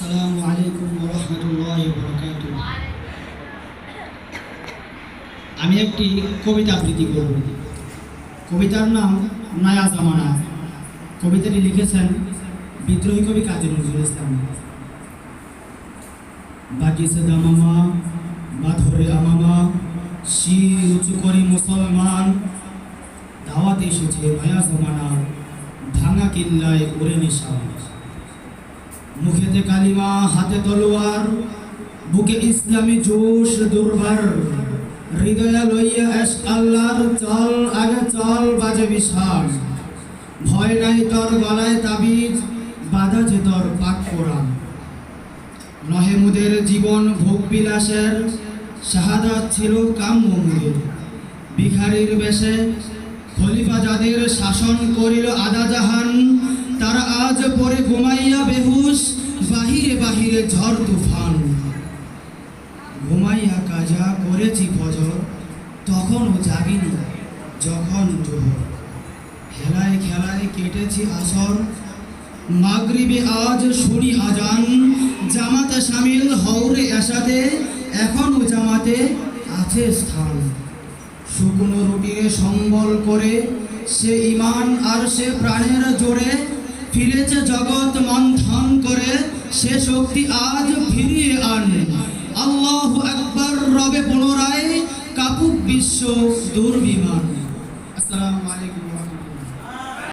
আসসালামু আলাইকুম রহমতুল্লাহ বরকাত আমি একটি কবিতা আবৃত্তি করব। কবিতার নাম নয়া জামানা। কবিতাটি লিখেছেন বিদ্রোহী কবি কাজী নজরুল ইসলাম। বাগিসে দামামা বাধরে আমামা শির উঁচু করি মুসলমান। দাওয়াত এসেছে নয়া জামানা, ভাঙা কিল্লায় করে নিশান। মুখেতে কালিমা, হাতে তলোয়ার, বুকে ইসলামী জোশ দুর্বার হৃদয়া লইয়া এস আল্লাহর চল, আগে চল বাজে বিশাল। ভয় নাই তোর গলায় তাবিজ, বাধা যে তোর পাক কোরআন। নহে মুদের জীবন ভোগ বিলাসের, শাহাদাত ছিল কাম্য মুদের। ভিখারির বেশে খলিফা যাদের শাসন করিল আদা জাহান, তারা আজ পরে ঘুমাইয়া বেহুশ বাহিরে ঝড় তুফান, ঘুমাইয়া কাজা করেছি ফজর, তখনও জাগিনি যখন জোহর। খেলায় খেলায় কেটেছি আসর, মাগরিবে আজ শুনি আজান, জামাতে সামিল হৌরে এসাতে এখনও জামাতে আছে স্থান। শুকনো রুটিনে সম্বল করে সে ইমান আর সে প্রাণের জোরে ফিরেছে জগৎ মন্থন করে, সে শক্তি আজ ফিরিয়ে আনে। আল্লাহ একবার রবে পুনরায় কাপুক বিশ্ব দুর্বিমান।